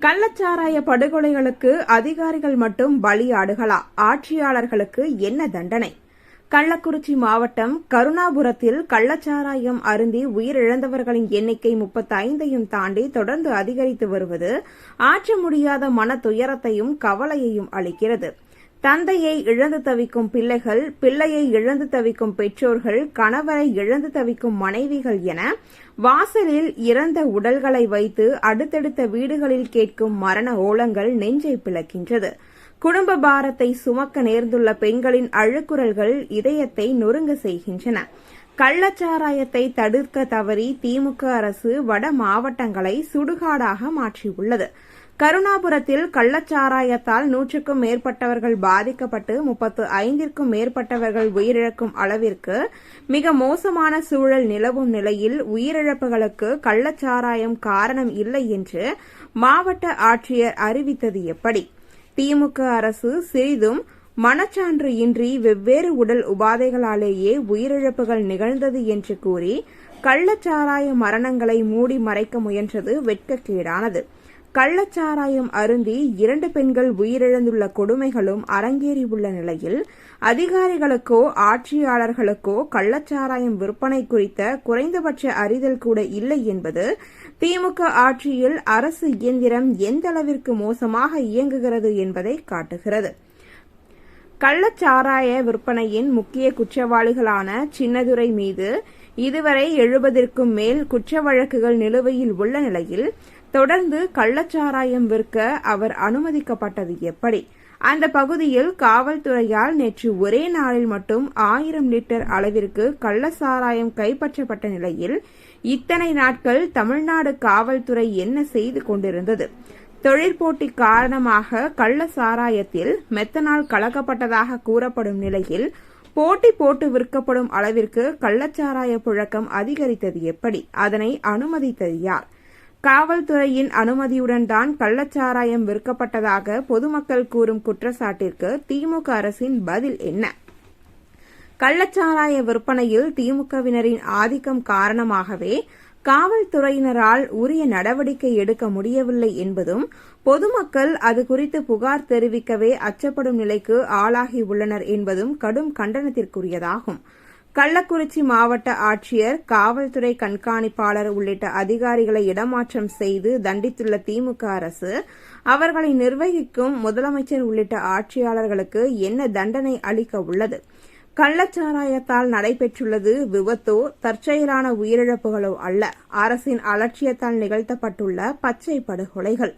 கள்ளச்சாராய படுகொலைகளுக்கு அதிகாரிகள் மட்டும் பலியாடுகளா ஆட்சியாளர்களுக்கு என்ன தண்டனை? கள்ளக்குறிச்சி மாவட்டம் கருணாபுரத்தில் கள்ளச்சாராயம் அருந்தி உயிரிழந்தவர்களின் எண்ணிக்கை முப்பத்தைந்தையும் தாண்டி தொடர்ந்து அதிகரித்து வருவது ஆற்ற முடியாத மன துயரத்தையும் கவலையையும் அளிக்கிறது. தந்தையை இழந்து தவிக்கும் பிள்ளைகள் பிள்ளையை இழந்து தவிக்கும் பெற்றோர்கள் கணவரை இழந்து தவிக்கும் மனைவிகள் என வாசலில் இறந்த உடல்களை வைத்து அடுத்தடுத்த வீடுகளில் கேட்கும் மரண ஓலங்கள் நெஞ்சை பிளக்கின்றது. குடும்ப பாரத்தை சுமக்க நேர்ந்துள்ள பெண்களின் அழுக்குரல்கள் இதயத்தை நொறுங்க செய்கின்றன. கள்ளச்சாராயத்தை தடுக்க தவறி திமுக அரசு வட மாவட்டங்களை சுடுகாடாக மாற்றியுள்ளது. கருணாபுரத்தில் கள்ளச்சாராயத்தால் நூற்றுக்கும் மேற்பட்டவர்கள் பாதிக்கப்பட்டு முப்பத்து ஐந்திற்கும் மேற்பட்டவர்கள் உயிரிழக்கும் அளவிற்கு மிக மோசமான சூழல் நிலவும் நிலையில் உயிரிழப்புகளுக்கு கள்ளச்சாராயம் காரணம் இல்லை என்று மாவட்ட ஆட்சியர் அறிவித்தது எப்படி? திமுக அரசு சிறிதும் மனச்சான்று இன்றி வெவ்வேறு உடல் உபாதைகளாலேயே உயிரிழப்புகள் நிகழ்ந்தது என்று கூறி கள்ளச்சாராய மரணங்களை மூடி மறைக்க முயன்றது வெட்கக்கேடானது. கள்ளச்சாராயம் அருந்தி இரண்டு பெண்கள் உயிரிழந்துள்ள கொடுமைகளும் அரங்கேறியுள்ள நிலையில் அதிகாரிகளுக்கோ ஆட்சியாளர்களுக்கோ கள்ளச்சாராயம் விற்பனை குறித்த குறைந்தபட்ச அறிதல் கூட இல்லை என்பது திமுக ஆட்சியில் அரசு இயந்திரம் எந்த அளவிற்கு மோசமாக இயங்குகிறது என்பதை காட்டுகிறது. கள்ளச்சாராய விற்பனையின் முக்கிய குற்றவாளிகளான சின்னதுரை மீது இதுவரை எழுபதற்கும் மேல் குற்ற வழக்குகள் நிலுவையில் உள்ள நிலையில் தொடர்ந்து கள்ளச்சாராயம் விற்க அவர் அனுமதிக்கப்பட்டது எப்படி? அந்த பகுதியில் காவல்துறையால் நேற்று ஒரே நாளில் மட்டும் ஆயிரம் லிட்டர் அளவிற்கு கள்ளச்சாராயம் கைப்பற்றப்பட்ட நிலையில் இத்தனை நாட்கள் தமிழ்நாடு காவல்துறை என்ன செய்து கொண்டிருந்தது? தொழிற்போட்டி காரணமாக கள்ள சாராயத்தில் மெத்தனால் கலக்கப்பட்டதாக கூறப்படும் நிலையில் போட்டி போட்டு விற்கப்படும் அளவிற்கு கள்ளச்சாராய புழக்கம் அதிகரித்தது எப்படி? அதனை அனுமதித்தது யார்? காவல்துறையின் அனுமதியுடன் தான் கள்ளச்சாராயம் விற்கப்பட்டதாக பொதுமக்கள் கூறும் குற்றச்சாட்டிற்கு திமுக அரசின் பதில் என்ன? கள்ளச்சாராய விற்பனையில் திமுகவினரின் ஆதிக்கம் காரணமாகவே காவல்துறையினரால் உரிய நடவடிக்கை எடுக்க முடியவில்லை என்பதும் பொதுமக்கள் அது குறித்து புகார் தெரிவிக்கவே அச்சப்படும் நிலைக்கு ஆளாகியுள்ளனர் என்பதும் கடும் கண்டனத்திற்குரியதாகும். கள்ளக்குறிச்சி மாவட்ட ஆட்சியர் காவல்துறை கண்காணிப்பாளர் உள்ளிட்ட அதிகாரிகளை இடமாற்றம் செய்து தண்டித்துள்ள திமுக அரசு அவர்களை நிர்வகிக்கும் முதலமைச்சர் உள்ளிட்ட ஆட்சியாளர்களுக்கு என்ன தண்டனை அளிக்க உள்ளது? கள்ளச்சாராயத்தால் நடைபெற்றுள்ளது விபத்தோ தற்செயலான உயிரிழப்புகளோ அல்ல. அரசின் அலட்சியத்தால் நிகழ்த்தப்பட்டுள்ள பச்சை படுகொலைகள்.